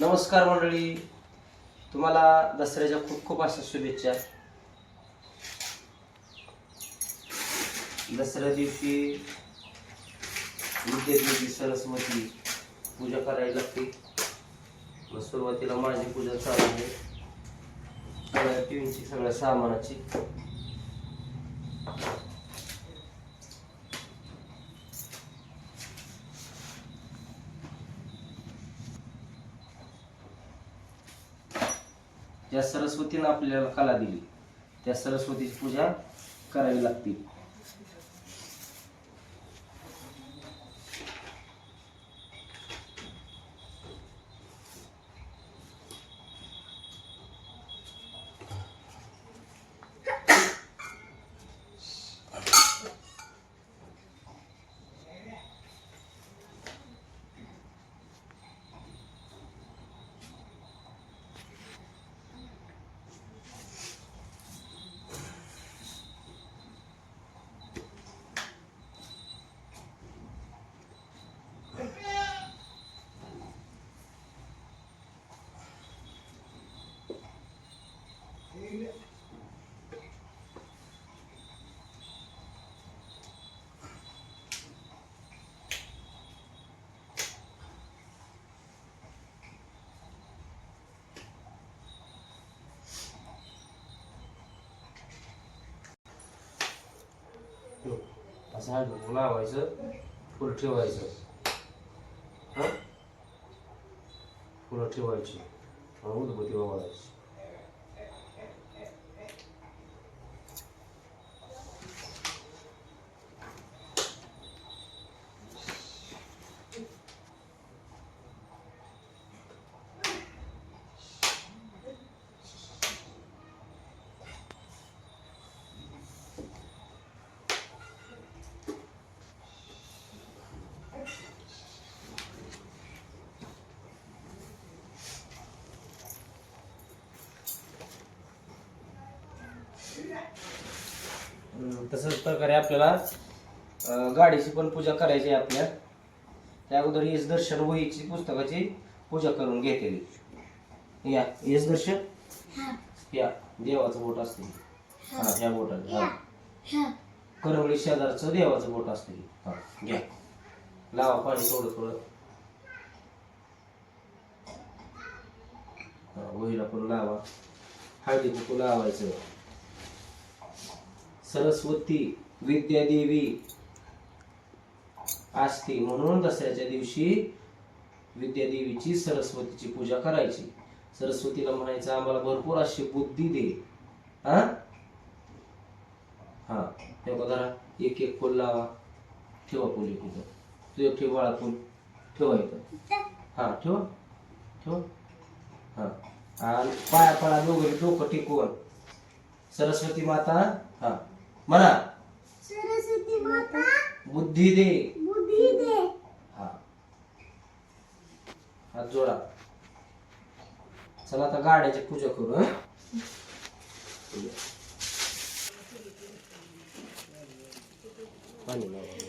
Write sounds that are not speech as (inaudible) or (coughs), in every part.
नमस्कार मंडळी. तुम्हाला दसऱ्याच्या खूप खूप अशा शुभेच्छा. दसऱ्या दिवशी विद्यादेवी सरस्वती पूजा करायला लागते. मग सुरुवातीला माझी पूजा चालू आहे. सगळ्या टीव्हीची सगळ्या सामानाची. ज्या सरस्वतीनं आपल्याला कला दिली त्या सरस्वतीची पूजा करावी लागते. असं हा हलवून लावायचं फुल ठेवायचं. हां? फुलं ठेवायची. उदबत्ती वापरायची. तसंच प्रकारे आपल्याला अं, गाडीची पण पूजा करायची आहे आपल्या. त्या अगोदर येस दर्शन वहीची पुस्तकाची पूजा करून घेतलेली या येस दर्शन? या देवाचं बोट असते हा ह्या बोटात हा. करवली शेजारचं देवाचं बोट असते हा घ्या. लावा पाणी थोडं थोडं. हा, वहीला पण लावा. हळदी कुकू लावायचं. सरस्वती विद्यादेवी असते म्हणून दसऱ्याच्या दिवशी विद्यादेवीची सरस्वतीची पूजा करायची. सरस्वतीला म्हणायचं आम्हाला भरपूर अशी बुद्धी दे. हा हा. हे बघा जरा एक एक फुल लावा. ठेवा फुल एक इथं. तू एक ठेव बाळा फुल. ठेवा इथं. हा ठेवा. ठेवा. हा. आणि पाया पडा दोघं डोकं टेकवून. सरस्वती माता हा. म्हणा. सरस्वती माता बुद्धी दे. बुद्धी दे. हा. हात जोडा. चला आता गाड्याची पूजा करू हं? पाणी लावा.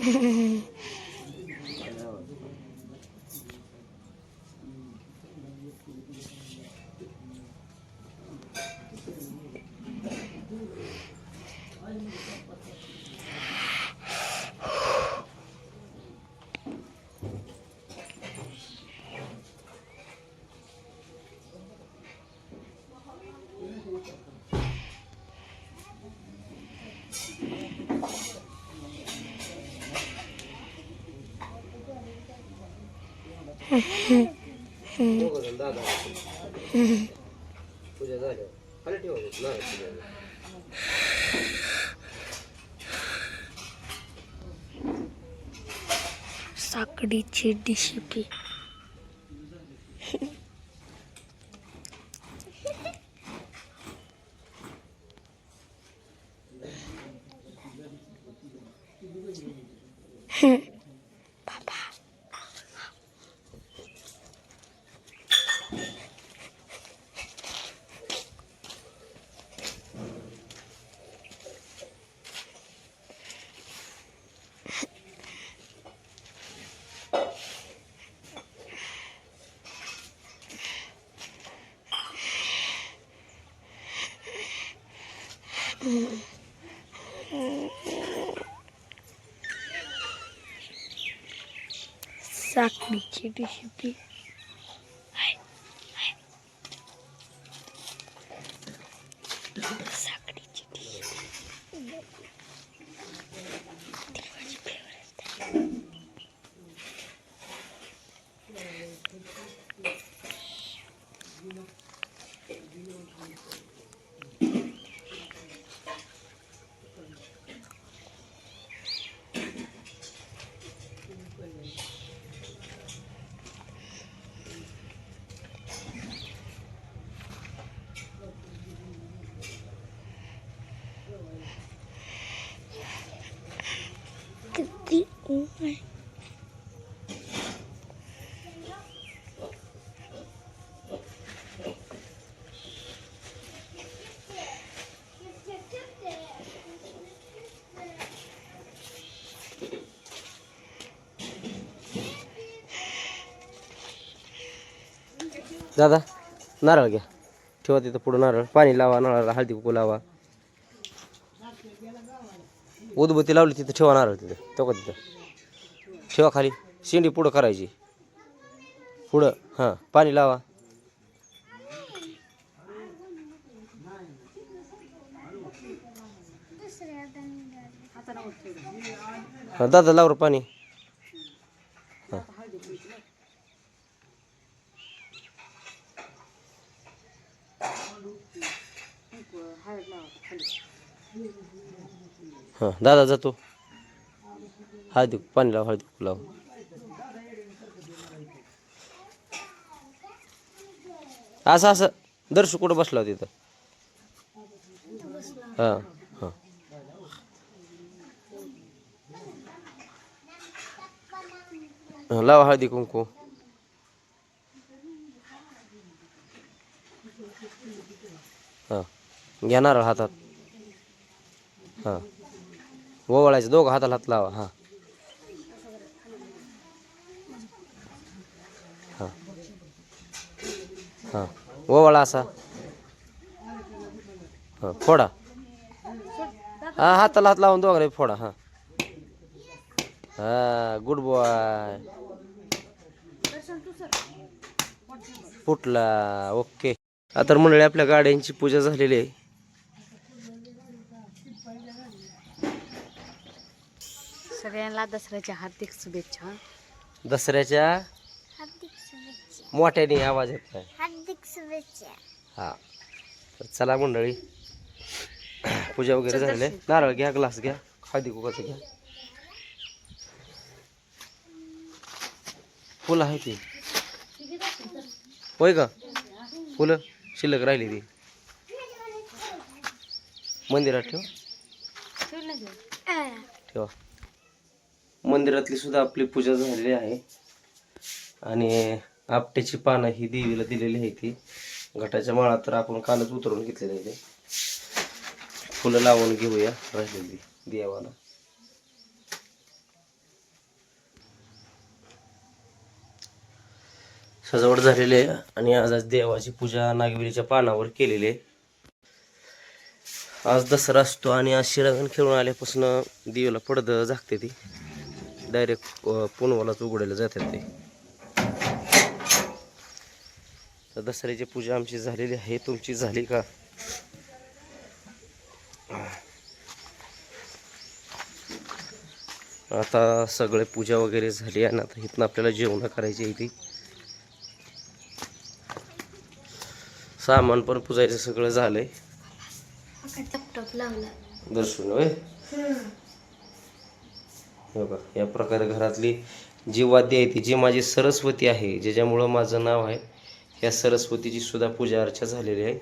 (laughs) साकडीची डिशिपी साकडीची रेसिपी दादा नारळ घ्या ठेवा तिथं पुढं नारळ पाणी लावा नारळाला हळदी कुकू लावा उदबत्ती लावली तिथं ठेवा नारळ तिथं तो का तिथं ठेवा खाली शेंडी पुढं करायची. पुढं हां पाणी लावा. हां दादा लावर पाणी. हां दादा जातो. हळदी पाणी लाव हळदी लाव असं असं. दर्शक कुठं बसला तिथं? हां हां. हां, लावा हळदी कुंकू. हां. घेणार हातात. हां. ओवाळायचं. दोघं हाताला हात लावा. हां. हां. ओवाळा असा. हां फोडा. हां हाताला हात लावून दोघं फोडा हां. हां गुड बॉय फुटला ओके आता मंडळी आपल्या गाड्यांची पूजा झालेली आहे. सगळ्यांना दसऱ्याच्या हार्दिक शुभेच्छा. दसऱ्याच्या हार्दिक शुभेच्छा. मोठ्याने आवाज येत नाही शुभेच्छा. हा. तर चला मंडळी. (coughs) पूजा वगैरे झाले. नारळ घ्या ग्लास घ्या हळदी कुकाचं घ्या. फुलं आहे ती होय का? फुलं शिल्लक राहिली ती. मंदिरात ठेव. ठेवा. मंदिरातली सुद्धा आपली पूजा झालेली आहे. आणि आपट्याची पानं ही देवीला दिलेली आहे ती. घटाच्या माळा तर आपण कालच उतरून घेतलेले आहे ते. फुलं लावून घेऊया राहिलेली देवाला. सजावट झालेली आहे आणि आज आज देवाची पूजा नागवेलीच्या पानावर केलेली आहे. आज दसरा असतो आणि आज शिरागण खेळून आल्यापासून देवीला पडदं झाकते ती. डायरेक्ट पुनवालाच उघडायला जातात ते. तर दसऱ्याची पूजा आमची झालेली आहे. तुमची झाली का? आता सगळे पूजा वगैरे झाली आणि आता इथनं आपल्याला जेवण करायची आहे ती सामान पण पुजायचं सगळं झालंय. दर्शन होय? हे बघा या प्रकारे घरातली जी वाद्य आहे ती जी माझी सरस्वती आहे ज्याच्यामुळं माझं नाव आहे या सरस्वतीची सुद्धा पूजा अर्चा झालेली आहे.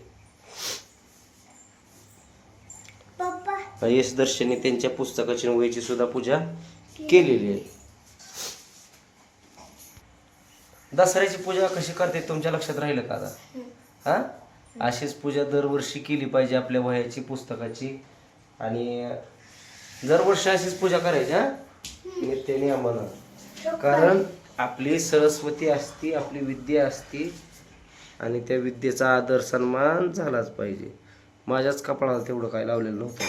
यश दर्शनी त्यांच्या पुस्तकाची वयाची सुद्धा पूजा केलेली आहे. दसऱ्याची पूजा कशी करते तुमच्या लक्षात राहिलं का आता? हा? अशीच पूजा दरवर्षी केली पाहिजे आपल्या वयाची पुस्तकाची. आणि दरवर्षी अशीच पूजा करायची हा? नित्य नियमानं. कारण आपली सरस्वती असती आपली विद्या असती आणि त्या विद्येचा आदर सन्मान झालाच पाहिजे. माझ्याच कपाळाला तेवढं काय लावलेलं नव्हतं.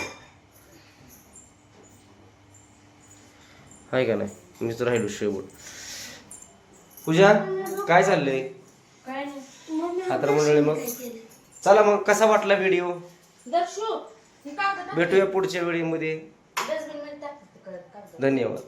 आहे का नाही? मीच राहिलो शेवट. पूजा काय चाललंय? काय नाही. हा तर मंडळी मग? चला मग कसा वाटला व्हिडिओ भेटूया पुढच्या व्हिडिओमध्ये धन्यवाद.